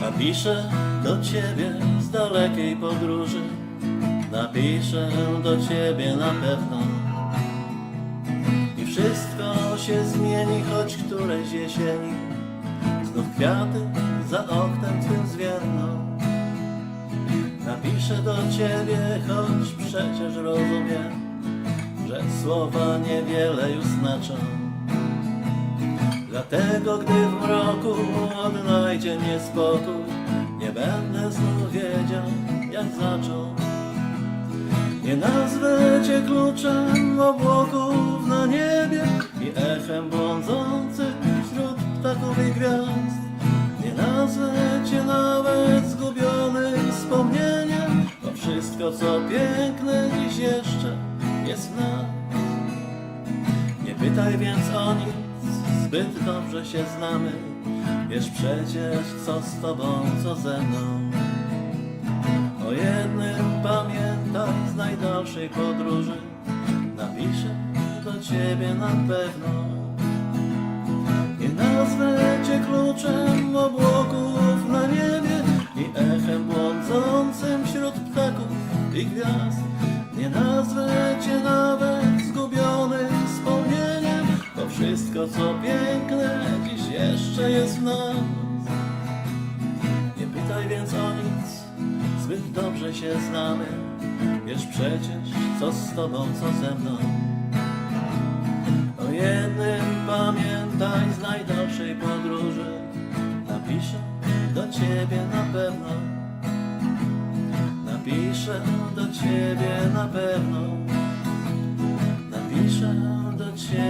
Napiszę do ciebie z dalekiej podróży, napiszę do ciebie na pewno. I wszystko się zmieni, choć którejś jesieni znów kwiaty za oknem twym zwienną. Napiszę do ciebie, choć przecież rozumiem, że słowa niewiele już znaczą. Dlatego gdy w mroku odnajdzie mnie spokój, nie będę znów wiedział jak zacząć. Nie nazwę cię kluczem obłoków na niebie i echem błądzących wśród ptaków i gwiazd. Nie nazwę cię nawet zgubionym wspomnieniem, bo wszystko co piękne dziś jeszcze jest w nas. Nie pytaj więc o nic, zbyt dobrze się znamy. Wiesz przecież co z tobą, co ze mną. O jednym pamiętaj z najdalszej podróży, napiszę do ciebie na pewno. Nie nazwę cię kluczem obłoków na niebie i echem błądzącym wśród ptaków i gwiazd. Nie nazwę wszystko co piękne dziś jeszcze jest w nas. Nie pytaj więc o nic, zbyt dobrze się znamy. Wiesz przecież, co z tobą, co ze mną. O jednym pamiętaj z najdalszej podróży. Napiszę do ciebie na pewno. Napiszę do ciebie na pewno. Napiszę do ciebie